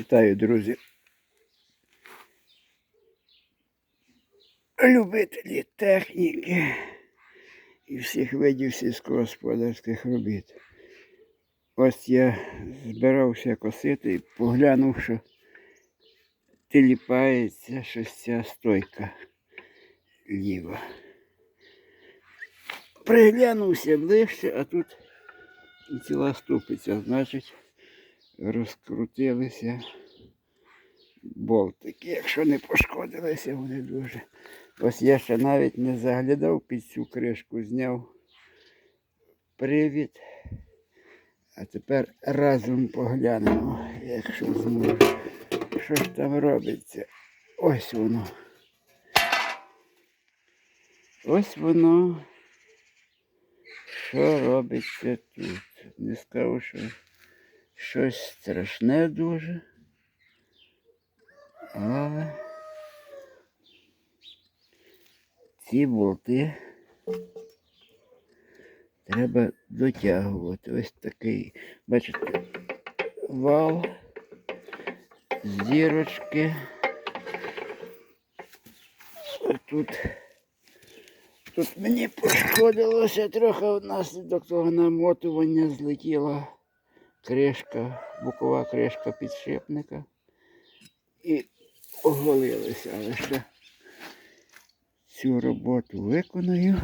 Вітаю, друзі. Любителі техніки і всіх видів сільськогосподарських робіт. Ось я збирався косити і поглянув, що тіліпається щось ця стойка ліва. Приглянувся ближче, а тут ціла ступиця, значить, розкрутилися болтики. Якщо не пошкодилися, вони дуже. Ось я ще навіть не заглядав під цю кришку, зняв привід. А тепер разом поглянемо, якщо зможу. Що ж там робиться? Ось воно. Ось воно. Що робиться тут? Не скажу, що щось страшне дуже. Але ці болти треба дотягувати. Ось такий, бачите, вал, зірочки. Тут, тут мені пошкодилося трохи внаслідок того намотування злетіла кришка, бокова кришка підшипника і оголилися, але ще цю роботу виконаю.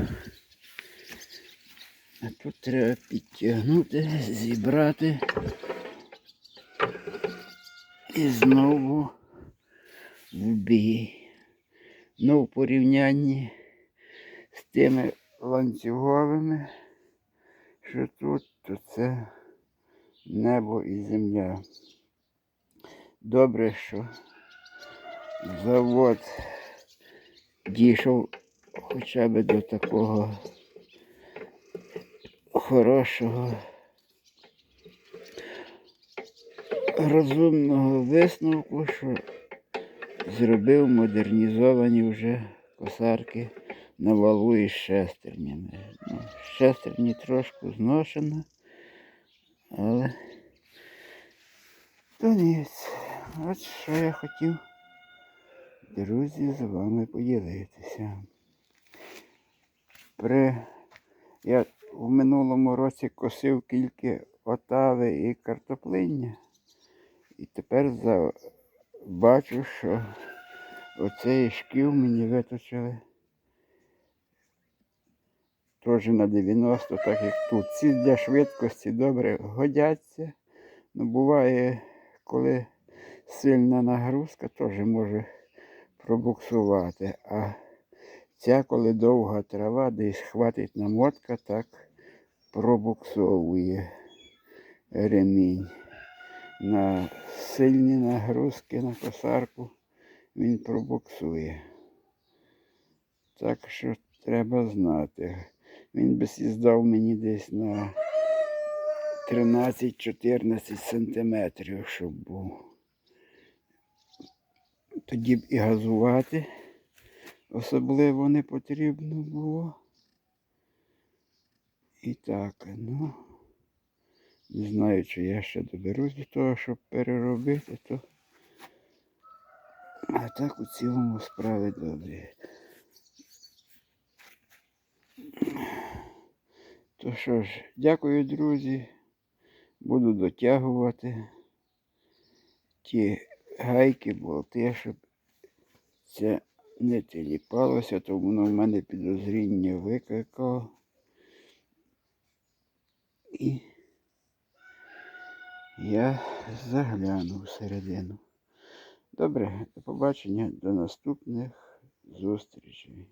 А тут треба підтягнути, зібрати і знову в бій. Ну, в порівнянні з тими ланцюговими, що тут, то це небо і земля. Добре, що завод дійшов хоча б до такого хорошого розумного висновку, що зробив модернізовані вже косарки на валу із шестернями. Ну, шестерні трошки зношено, то. От що я хотів, друзі, з вами поділитися. При... Я в минулому році косив тільки отави і картоплиння. І тепер за... бачу, що оцей шків мені виточили теж на 90, так як тут. Ці для швидкості добре годяться. Ну, буває, коли сильна нагрузка, теж може пробуксувати. А ця, коли довга трава, десь хватить намотка, так пробуксовує ремінь. На сильні нагрузки на косарку він пробуксує. Так що треба знати. Він би здав мені десь на 13-14 сантиметрів, щоб був. Тоді б і газувати особливо не потрібно було. І так, ну, не знаю, чи я ще доберусь до того, щоб переробити, то а так у цілому справи добрі. То що ж, дякую, друзі. Буду дотягувати ті гайки, болти, щоб це не тіліпалося, то воно в мене підозріння викликало. І я загляну всередину. Добре, до побачення, до наступних зустрічей.